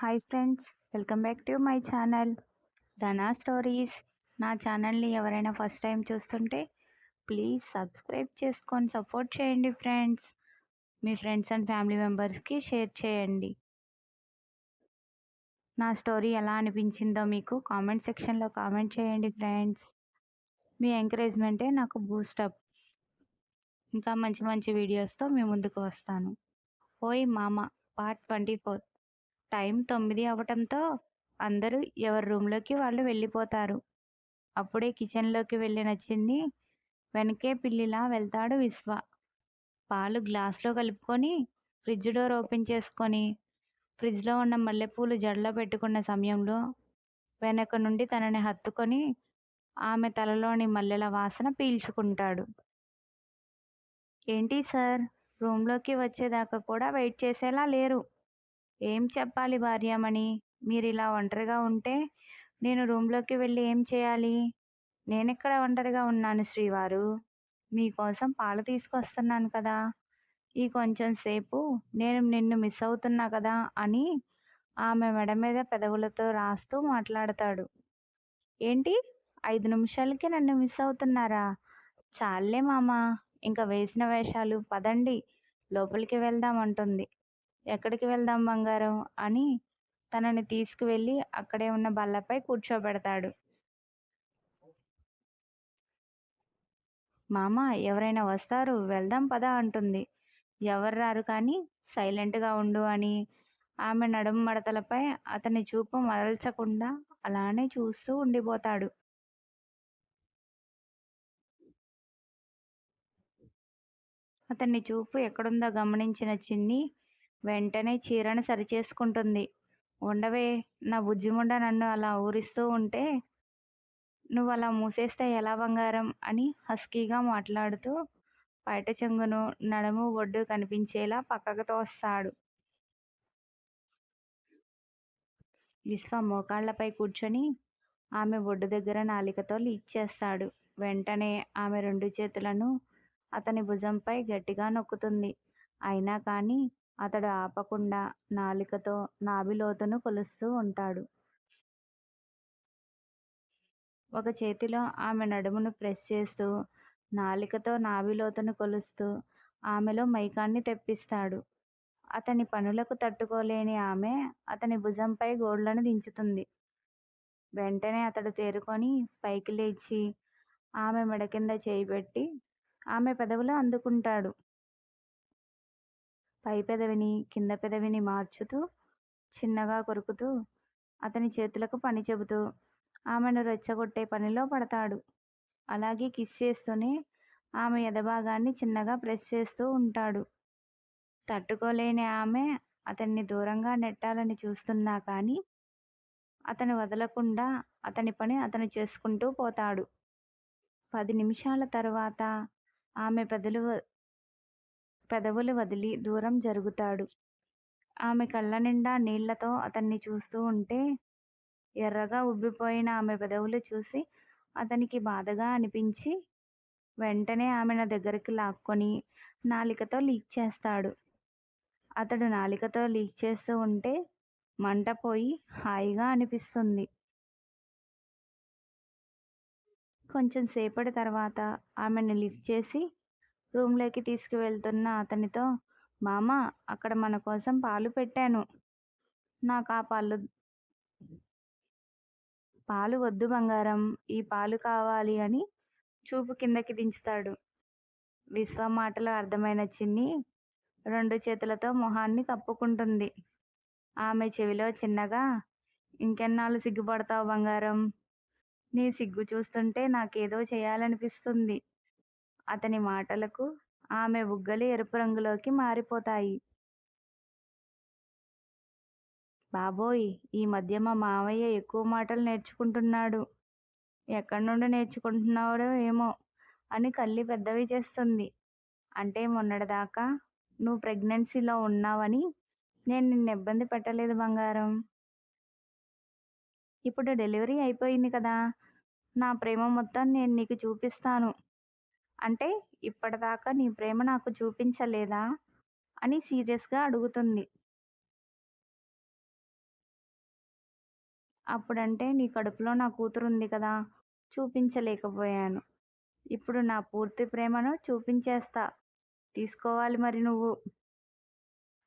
Hi friends welcome back to my channel Dhana stories నా ఛానల్ని ఎవరైనా ఫస్ట్ టైం చూస్తుంటే ప్లీజ్ సబ్స్క్రైబ్ చేసుకొని సపోర్ట్ చేయండి ఫ్రెండ్స్ మీ ఫ్రెండ్స్ అండ్ ఫ్యామిలీ మెంబర్స్కి షేర్ చేయండి. నా స్టోరీ ఎలా అనిపించిందో మీకు కామెంట్ సెక్షన్లో కామెంట్ చేయండి ఫ్రెండ్స్ మీ ఎంకరేజ్మెంటే నాకు బూస్టప్ ఇంకా మంచి మంచి వీడియోస్తో మీ ముందుకు వస్తాను. ఓయ్ మామ పార్ట్ ట్వంటీ ఫోర్ టైం తొమ్మిది అవటంతో అందరూ ఎవరి రూమ్లోకి వాళ్ళు వెళ్ళిపోతారు. అప్పుడే కిచెన్లోకి వెళ్ళిన చిన్ని వెనకే పిల్లిలా వెళ్తాడు విశ్వ. పాలు గ్లాస్లో కలుపుకొని ఫ్రిడ్జ్ డోర్ ఓపెన్ చేసుకొని ఫ్రిడ్జ్లో ఉన్న మల్లెపూలు జడలో పెట్టుకున్న సమయంలో వెనక నుండి తనని హత్తుకొని ఆమె తలలోని మల్లెల వాసన పీల్చుకుంటాడు. ఏంటి సార్? రూమ్లోకి వచ్చేదాకా కూడా వెయిట్ చేసేలా లేరు. ఏం చెప్పాలి భార్యామణి? మీరు ఇలా ఒంటరిగా ఉంటే నేను రూమ్లోకి వెళ్ళి ఏం చేయాలి? నేనెక్కడ ఒంటరిగా ఉన్నాను శ్రీవారు? మీకోసం పాలు తీసుకొస్తున్నాను కదా. ఈ కొంచెం సేపు నేను నిన్ను మిస్ అవుతున్నా కదా అని ఆమె మెడ మీద పెదవులతో రాస్తూ మాట్లాడతాడు. ఏంటి? ఐదు నిమిషాలకి నన్ను మిస్ అవుతున్నారా? చాలే మామ! ఇంకా వేసిన వేషాలు పదండి. లోపలికి వెళ్దాం అంటుంది. ఎక్కడికి వెళ్దాం బంగారం? అని తనని తీసుకువెళ్ళి అక్కడే ఉన్న బల్లపై కూర్చోబెడతాడు. మామ ఎవరైనా వస్తారు వెళ్దాం పదా అంటుంది. ఎవరు రారు కానీ సైలెంట్గా ఉండు అని ఆమె నడుము మడతలపై అతని చూపు మరల్చకుండా అలానే చూస్తూ ఉండిపోతాడు. అతన్ని చూపు ఎక్కడుందో గమనించిన చిన్ని వెంటనే చీరను సరిచేసుకుంటుంది. ఉండవే నా బుజ్జిముండ నన్ను అలా ఊరిస్తూ ఉంటే నువ్వు అలా మూసేస్తే ఎలా బంగారం? అని హస్కీగా మాట్లాడుతూ బయట చెంగును నడుము ఒడ్డు కనిపించేలా పక్కకు తోస్తాడు. విశ్వ మోకాళ్ళపై కూర్చొని ఆమె ఒడ్డు దగ్గర నాలికతో లీక్ వెంటనే ఆమె రెండు చేతులను అతని భుజంపై గట్టిగా నొక్కుతుంది. అయినా కానీ అతడు ఆపకుండా నాలికతో నాభిలోతును కొలుస్తూ ఉంటాడు. ఒక చేతిలో ఆమె నడుమును ప్రెస్ చేస్తూ నాలికతో నాభిలోతును కొలుస్తూ ఆమెలో మైకాన్ని తెప్పిస్తాడు. అతని పనులకు తట్టుకోలేని ఆమె అతని భుజంపై గోళ్ళను దించుతుంది. వెంటనే అతడు తేరుకొని పైకి లేచి ఆమె మెడ కింద చేయపెట్టి ఆమె పెదవులు అందుకుంటాడు. పై పెదవిని కింద పెదవిని మార్చుతూ చిన్నగా కొరుకుతూ అతని చేతులకు పని చెబుతూ ఆమెను రెచ్చగొట్టే పనిలో పడతాడు. అలాగే కిస్ చేస్తూనే ఆమె ఎదభాగాన్ని చిన్నగా ప్రెస్ చేస్తూ ఉంటాడు. తట్టుకోలేని ఆమె అతన్ని దూరంగా నెట్టాలని చూస్తున్నా కానీ అతను వదలకుండా అతని పని అతను చేసుకుంటూ పోతాడు. పది నిమిషాల తర్వాత ఆమె పెదలు పెదవులు వదిలి దూరం జరుగుతాడు. ఆమె కళ్ళ నిండా నీళ్ళతో అతన్ని చూస్తూ ఉంటే ఎర్రగా ఉబ్బిపోయిన ఆమె పెదవులు చూసి అతనికి బాధగా అనిపించి వెంటనే ఆమెను దగ్గరికి లాక్కొని నాలికతో లీక్ చేస్తాడు. అతడు నాలికతో లీక్ చేస్తూ ఉంటే మంట పోయి హాయిగా అనిపిస్తుంది. కొంచెం సేపటి తర్వాత ఆమెను లిఫ్ట్ చేసి రూమ్లోకి తీసుకువెళ్తున్న అతనితో మామ అక్కడ మన కోసం పాలు పెట్టాను. నాకు ఆ పాలు పాలు వద్దు బంగారం. ఈ పాలు కావాలి అని చూపు కిందకి దించుతాడు. విశ్వ మాటలు అర్థమైన చిన్ని రెండు చేతులతో మొహాన్ని కప్పుకుంటుంది. ఆమె చెవిలో చిన్నగా ఇంకెన్నాళ్ళు సిగ్గుపడతావు బంగారం? నీ సిగ్గు చూస్తుంటే నాకేదో చేయాలనిపిస్తుంది. అతని మాటలకు ఆమె బుగ్గలు ఎరుపు రంగులోకి మారిపోతాయి. బాబోయ్ ఈ మధ్య మా మావయ్య ఎక్కువ మాటలు నేర్చుకుంటున్నాడు. ఎక్కడి నుండి నేర్చుకుంటున్నాడో ఏమో అని కళ్ళి పెద్దవి చేస్తుంది. అంటే మొన్నటిదాకా నువ్వు ప్రెగ్నెన్సీలో ఉన్నావని నేను నిన్ను ఇబ్బంది పెట్టలేదు బంగారం. ఇప్పుడు డెలివరీ అయిపోయింది కదా. నా ప్రేమ మొత్తం నేను నీకు చూపిస్తాను. అంటే ఇప్పటిదాకా నీ ప్రేమ నాకు చూపించలేదా? అని సీరియస్గా అడుగుతుంది. అప్పుడంటే నీ కడుపులో నా కూతురు ఉంది కదా చూపించలేకపోయాను. ఇప్పుడు నా పూర్తి ప్రేమను చూపించేస్తా. తీసుకోవాలి మరి నువ్వు?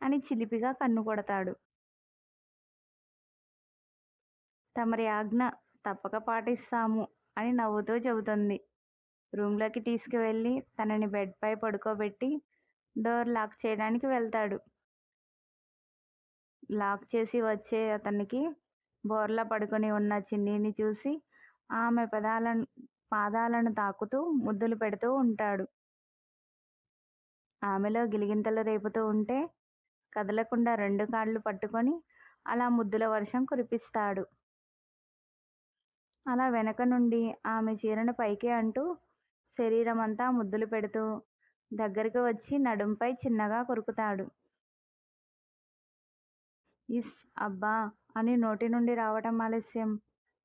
అని చిలిపిగా కన్ను కొడతాడు. తమరి ఆజ్ఞ తప్పక పాటిస్తాము అని నవ్వుతూ చెబుతుంది. రూమ్లోకి తీసుకువెళ్ళి తనని బెడ్పై పడుకోబెట్టి డోర్ లాక్ చేయడానికి వెళ్తాడు. లాక్ చేసి వచ్చే అతనికి బోర్లా పడుకొని ఉన్న చిన్నీని చూసి ఆమె పదాలను పాదాలను తాకుతూ ముద్దులు పెడుతూ ఉంటాడు. ఆమెలో గిలిగింతలు రేపుతూ ఉంటే కదలకుండా రెండు కాళ్ళు పట్టుకొని అలా ముద్దుల వర్షం కురిపిస్తాడు. అలా వెనక నుండి ఆమె చీరను పైకి అంటూ శరీరం అంతా ముద్దులు పెడుతూ దగ్గరికి వచ్చి నడుంపై చిన్నగా కొరుకుతాడు. ఇస్ అబ్బా! అని నోటి నుండి రావటం ఆలస్యం.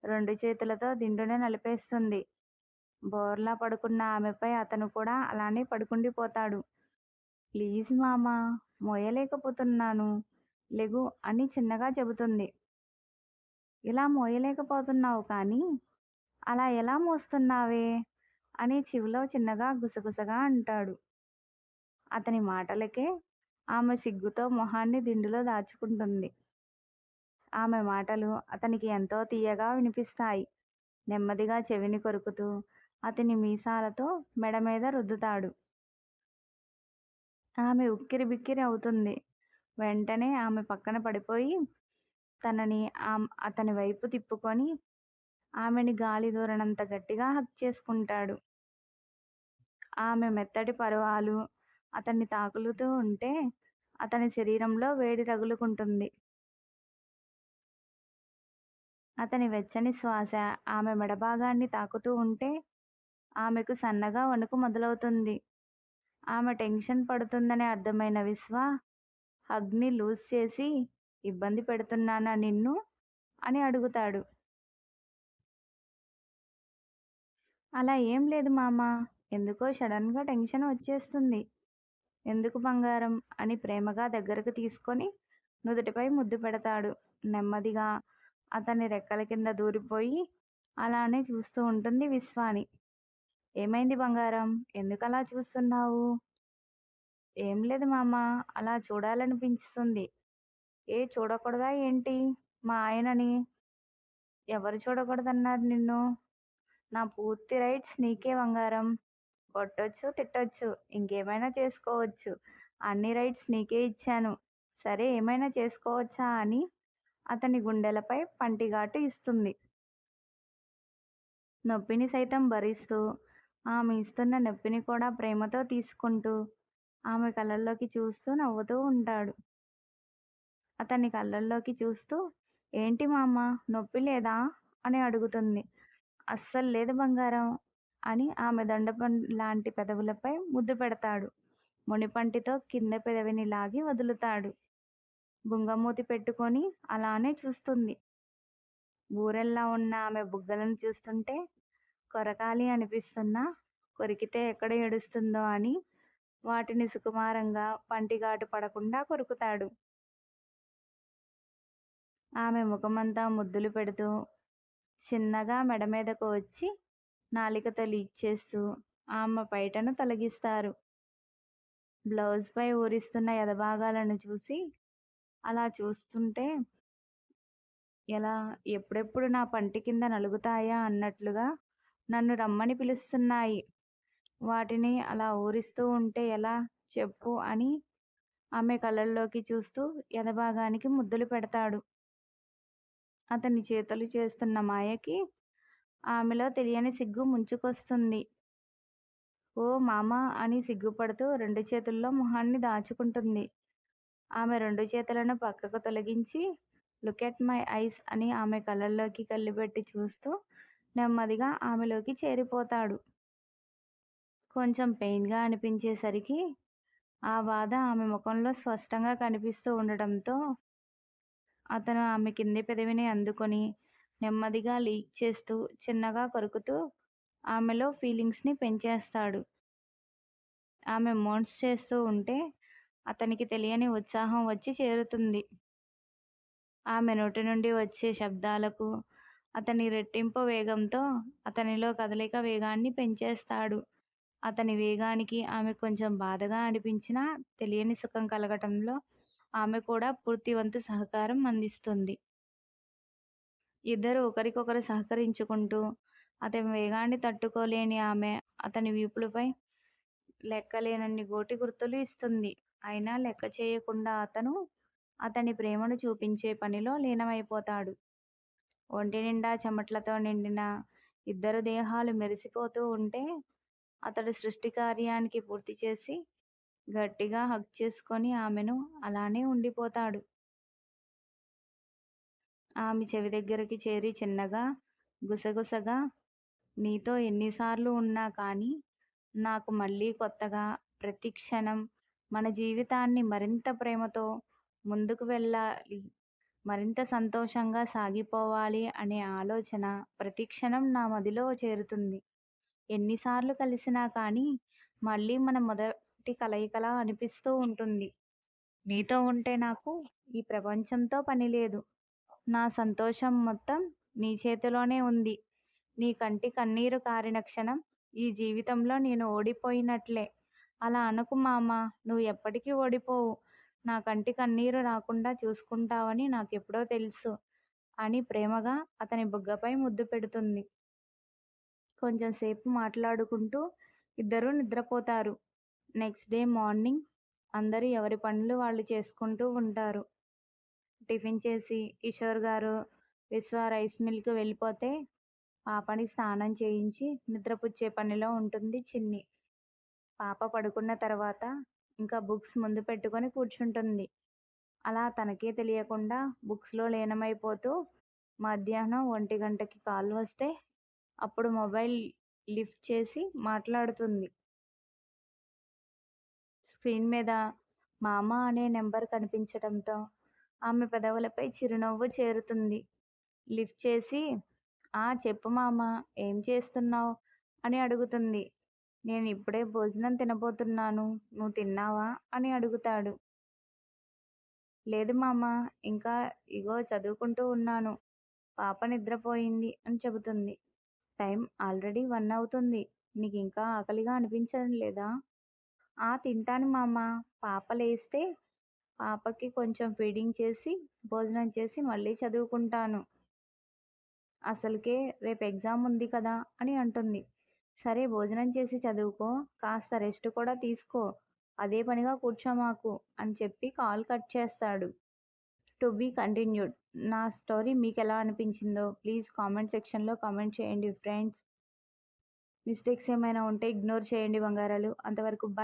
రెండు చేతులతో దిండునే నలిపేస్తుంది. బోర్లా పడుకున్న ఆమెపై అతను కూడా అలానే పడుకుండిపోతాడు. ప్లీజ్ మామా మోయలేకపోతున్నాను. లెగు అని చిన్నగా చెబుతుంది. ఇలా మోయలేకపోతున్నావు కానీ అలా ఎలా మోస్తున్నావే? అని చెవిలో చిన్నగా గుసగుసగా అంటాడు. అతని మాటలకే ఆమె సిగ్గుతో మొహాన్ని దిండులో దాచుకుంటుంది. ఆమె మాటలు అతనికి ఎంతో తీయగా వినిపిస్తాయి. నెమ్మదిగా చెవిని కొరుకుతూ అతని మీసాలతో మెడ మీద రుద్దుతాడు. ఆమె ఉక్కిరి బిక్కిరి అవుతుంది. వెంటనే ఆమె పక్కన పడిపోయి తనని ఆమ్- అతని వైపు తిప్పుకొని ఆమెని గాలి దూరనంత గట్టిగా హక్ చేసుకుంటాడు. ఆమె మెత్తటి పరువాలు అతన్ని తాకులుతూ ఉంటే అతని శరీరంలో వేడి రగులుకుంటుంది అతని వెచ్చని శ్వాస ఆమె మెడభాగాన్ని తాకుతూ ఉంటే ఆమెకు సన్నగా వణుకు మొదలవుతుంది. ఆమె టెన్షన్ పడుతుందని అర్థమైన విశ్వ హగ్ని లూజ్ చేసి ఇబ్బంది పెడుతున్నానా నిన్ను? అని అడుగుతాడు. అలా ఏం లేదు మామ ఎందుకో సడన్గా టెన్షన్ వచ్చేస్తుంది. ఎందుకు బంగారం అని ప్రేమగా దగ్గరకు తీసుకొని నుదుటిపై ముద్దు పెడతాడు. నెమ్మదిగా అతని రెక్కల కింద దూరిపోయి అలానే చూస్తూ ఉంటుంది విశ్వాని. ఏమైంది బంగారం? ఎందుకు అలా చూస్తున్నావు? ఏం లేదు మామ అలా చూడాలనిపించుతుంది. ఏ చూడకూడదా ఏంటి? మా ఆయనని. ఎవరు చూడకూడదన్నారు నిన్ను? నా పూర్తి రైట్స్ నీకే బంగారం. కొట్టొచ్చు తిట్టొచ్చు ఇంకేమైనా చేసుకోవచ్చు. అన్ని రైట్స్ నీకే ఇచ్చాను. సరే ఏమైనా చేసుకోవచ్చా అని అతని గుండెలపై పంటిఘాటు ఇస్తుంది. నొప్పిని సైతం భరిస్తూ ఆమె ఇస్తున్న నొప్పిని కూడా ప్రేమతో తీసుకుంటూ ఆమె కళ్ళల్లోకి చూస్తూ నవ్వుతూ ఉంటాడు. అతని కళ్ళల్లోకి చూస్తూ ఏంటి మామ నొప్పి లేదా? అని అడుగుతుంది. అస్సలు లేదు బంగారం అని ఆమె దండపం లాంటి పెదవులపై ముద్దు పెడతాడు. మునిపంటితో కింద పెదవిని లాగి వదులుతాడు. బుంగమూతి పెట్టుకొని అలానే చూస్తుంది. బూరెల్లా ఉన్న ఆమె బుగ్గలను చూస్తుంటే కొరకాలి అనిపిస్తున్నా కొరికితే ఎక్కడ ఏడుస్తుందో అని వాటిని సుకుమారంగా పంటిగాటు పడకుండా కొరుకుతాడు. ఆమె ముఖమంతా ముద్దులు పెడుతూ చిన్నగా మెడ మీదకు వచ్చి నాలికతో లీక్ చేస్తూ ఆమె పైటను తొలగిస్తారు. బ్లౌజ్పై ఊరిస్తున్న ఎదభాగాలను చూసి అలా చూస్తుంటే ఎలా ఎప్పుడెప్పుడు నా పంటి కింద నలుగుతాయా అన్నట్లుగా నన్ను రమ్మని పిలుస్తున్నాయి. వాటిని అలా ఊరిస్తూ ఉంటే ఎలా చెప్పు అని ఆమె కళ్ళల్లోకి చూస్తూ ఎదభాగానికి ముద్దులు పెడతాడు. అతని చేతులు చేస్తున్న మాయకి ఆమెలో తెలియని సిగ్గు ముంచుకొస్తుంది. ఓ మామ అని సిగ్గుపడుతూ రెండు చేతుల్లో మొహాన్ని దాచుకుంటుంది. ఆమె రెండు చేతులను పక్కకు తొలగించి లుక్ ఎట్ మై ఐస్ అని ఆమె కళ్ళల్లోకి కళ్ళుపెట్టి చూస్తూ నెమ్మదిగా ఆమెలోకి చేరిపోతాడు. కొంచెం పెయిన్గా అనిపించేసరికి ఆ బాధ ఆమె ముఖంలో స్పష్టంగా కనిపిస్తూ ఉండడంతో అతను ఆమె కింది పెదవిని అందుకొని నెమ్మదిగా లీక్ చేస్తూ చిన్నగా కొరుకుతూ ఆమెలో ఫీలింగ్స్ని పెంచేస్తాడు ఆమె మోన్స్ చేస్తూ ఉంటే అతనికి తెలియని ఉత్సాహం వచ్చి చేరుతుంది ఆమె నోటి నుండి వచ్చే శబ్దాలకు అతని రెట్టింపు వేగంతో అతనిలో కదలిక వేగాన్ని పెంచేస్తాడు. అతని వేగానికి ఆమె కొంచెం బాధగా అనిపించినా తెలియని సుఖం కలగటంలో ఆమె కూడా పూర్తి వంతు సహకారం అందిస్తుంది. ఇద్దరు ఒకరికొకరు సహకరించుకుంటూ అతని వేగాన్ని తట్టుకోలేని ఆమె అతని వీపులపై లెక్కలేనన్ని గోటి గుర్తులు ఇస్తుంది. అయినా లెక్క చేయకుండా అతను అతని ప్రేమను చూపించే పనిలో లీనమైపోతాడు. ఒంటినిండా చెమట్లతో నిండిన ఇద్దరు దేహాలు మెరిసిపోతూ ఉంటే అతడు సృష్టికార్యానికి పూర్తిచేసి గట్టిగా హగ్ చేసుకొని ఆమెను అలానే ఉండిపోతాడు. ఆమె చెవి దగ్గరికి చేరి చిన్నగా, గుసగుసగా నీతో ఎన్నిసార్లు ఉన్నా కానీ నాకు మళ్ళీ కొత్తగా ప్రతిక్షణం మన జీవితాన్ని మరింత ప్రేమతో ముందుకు వెళ్ళాలి, మరింత సంతోషంగా సాగిపోవాలి అనే ఆలోచన ప్రతిక్షణం నా మదిలో చేరుతుంది. ఎన్నిసార్లు కలిసినా కానీ మళ్ళీ మన మొదటి కలయికలా అనిపిస్తూ ఉంటుంది. నీతో ఉంటే నాకు ఈ ప్రపంచంతో పని లేదు నా సంతోషం మొత్తం నీ చేతిలోనే ఉంది. నీ కంటి కన్నీరు కారిన క్షణం ఈ జీవితంలో నేను ఓడిపోయినట్లే. అలా అనకు మామా! నువ్వు ఎప్పటికీ ఓడిపోవు. నా కంటి కన్నీరు రాకుండా చూసుకుంటావని నాకెప్పుడో తెలుసు అని ప్రేమగా అతని బుగ్గపై ముద్దు పెడుతుంది. కొంచెంసేపు మాట్లాడుకుంటూ ఇద్దరూ నిద్రపోతారు. నెక్స్ట్ డే మార్నింగ్ అందరూ ఎవరి పనులు వాళ్ళు చేసుకుంటూ ఉంటారు. టిఫిన్ చేసి కిషోర్ గారు విశ్వ రైస్ మిల్కి వెళ్ళిపోతే పాపని స్నానం చేయించి నిద్రపుచ్చే పనిలో ఉంటుంది చిన్ని. పాప పడుకున్న తర్వాత ఇంకా బుక్స్ ముందు పెట్టుకొని కూర్చుంటుంది. అలా తనకే తెలియకుండా బుక్స్లో లీనమైపోతూ మధ్యాహ్నం ఒంటి గంటకి కాల్ వస్తే అప్పుడు మొబైల్ లిఫ్ట్ చేసి మాట్లాడుతుంది. స్క్రీన్ మీద మామ అనే నెంబర్ కనిపించడంతో ఆమె పెదవులపై చిరునవ్వు చేరుతుంది. లిఫ్ట్ చేసి ఆ చెప్పు మామా! ఏం చేస్తున్నావ్? అని అడుగుతుంది. నేను ఇప్పుడే భోజనం తినబోతున్నాను. నువ్వు తిన్నావా? అని అడుగుతాడు. లేదు మామా! ఇంకా ఇగో చదువుకుంటూ ఉన్నాను. పాప నిద్రపోయింది అని చెబుతుంది. టైం ఆల్రెడీ వన్ అవుతుంది. నీకింకా ఆకలిగా అనిపించడం లేదా? ఆ తింటాను మామా! పాప లేస్తే పాపకి కొంచెం ఫీడింగ్ చేసి భోజనం చేసి మళ్ళీ చదువుకుంటాను. అసలుకే రేపు ఎగ్జామ్ ఉంది కదా అని అంటుంది. సరే భోజనం చేసి చదువుకో. కాస్త రెస్ట్ కూడా తీసుకో. అదే పనిగా కూర్చోమాకు అని చెప్పి కాల్ కట్ చేస్తాడు. టు బీ కంటిన్యూడ్ నా స్టోరీ మీకు ఎలా అనిపించిందో ప్లీజ్ కామెంట్ సెక్షన్లో కామెంట్ చేయండి ఫ్రెండ్స్. మిస్టేక్స్ ఏమైనా ఉంటే ఇగ్నోర్ చేయండి బంగారాలు. అంతవరకు బాయ్